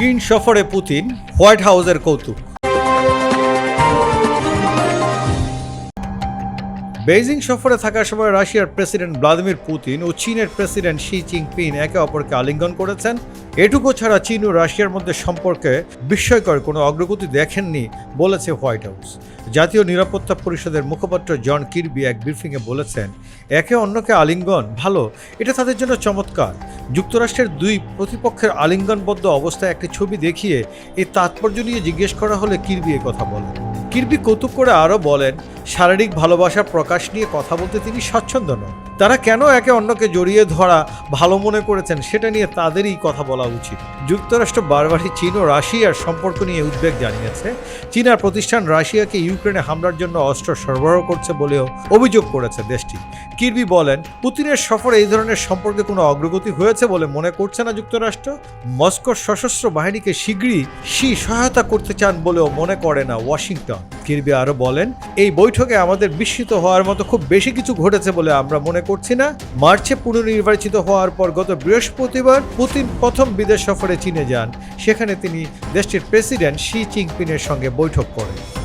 চীন সফরে Putin, white হাউসের কৌতুক। বেইজিং সফরে থাকার সময় রাশিয়ার প্রেসিডেন্ট ভ্লাদিমির পুতিন ও চীনের প্রেসিডেন্ট শি জিনপিং একে অপরকে আলিঙ্গন করেছেন। এটুকু ছাড়া চীন ও রাশিয়ার মধ্যে সম্পর্কে বিস্ময়কর কোনো অগ্রগতি দেখেননি, বলেছে হোয়াইট হাউস। জাতীয় নিরাপত্তা পরিষদের মুখপাত্র জন কিরবি এক ব্রিফিংয়ে বলেছেন, একে অন্যকে আলিঙ্গন ভালো, এটা তাদের জন্য চমৎকার। যুক্তরাষ্ট্রের দুই প্রতিপক্ষের আলিঙ্গনবদ্ধ অবস্থায় একটি ছবি দেখিয়ে এই তাৎপর্য নিয়ে জিজ্ঞেস করা হলে কিরবি কথা বলেন। কিরবি কৌতুক করে আরও বলেন, শারীরিক ভালোবাসার প্রকাশ নিয়ে কথা বলতে তিনি স্বচ্ছন্দ নন। তারা কেন একে অন্যকে জড়িয়ে ধরা ভালো মনে করেছেন সেটা নিয়ে তাদেরই কথা বলা উচিত। যুক্তরাষ্ট্র বারবারই চীন ও রাশিয়ার সম্পর্ক নিয়ে উদ্বেগ জানিয়েছে। চীনার প্রতিষ্ঠান রাশিয়াকে ইউক্রেনে হামলার জন্য অস্ত্র সরবরাহ করছে বলেও অভিযোগ করেছে দেশটি। কিরবি বলেন, পুতিনের সফরে এই ধরনের সম্পর্কে কোনো অগ্রগতি হয়েছে বলে মনে করছে না যুক্তরাষ্ট্র? মস্কোর সশস্ত্র বাহিনীকে শীঘ্রই শি সহায়তা করতে চান বলেও মনে করে না ওয়াশিংটন। কিরবি আরও বলেন, এই বৈঠকে আমাদের বিস্মিত হওয়ার মতো খুব বেশি কিছু ঘটেছে বলে আমরা মনে করছি না। মার্চে পুনর্নির্বাচিত হওয়ার পর গত বৃহস্পতিবার পুতিন প্রথম বিদেশ সফরে চীনে যান। সেখানে তিনি দেশটির প্রেসিডেন্ট শি চিংপিনের সঙ্গে বৈঠক করেন।